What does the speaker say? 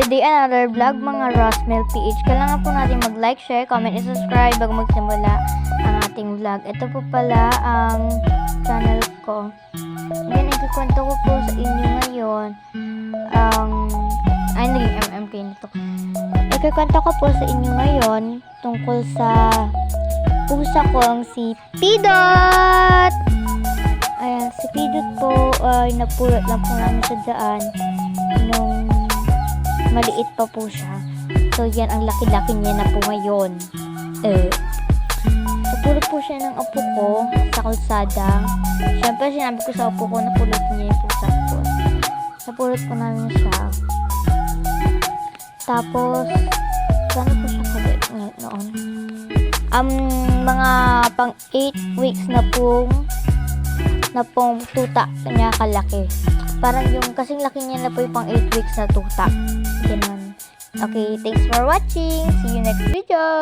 another vlog mga Rosmel PH. Kailangan po natin mag-like, share, comment, and subscribe bago magsimula ang ating vlog. Ito po pala ang channel ko. Then, ikikwento ko po sa inyo ngayon ang... ay, naging MMK nito. Ikikwento ko po sa inyo ngayon tungkol sa pusa kong si Pidot! Ayan, si Pidot po ay napulot lang po namin sa daan nung maliit pa po siya. So, yan ang laki-laki niya na po ngayon. Eh, napulot po siya ng apo ko sa kalsada. Siyempre, sinabi ko sa apo ko na pulot niya yung pusa ko. Napulot po namin siya. Tapos, gano'n po siya kalit noon? Um, mga pang 8 weeks na pong na pong tuta niya kalaki. Parang yung kasing laki niya na po yung pang 8 weeks na tuta. Ganun. Okay, thanks for watching. See you next video.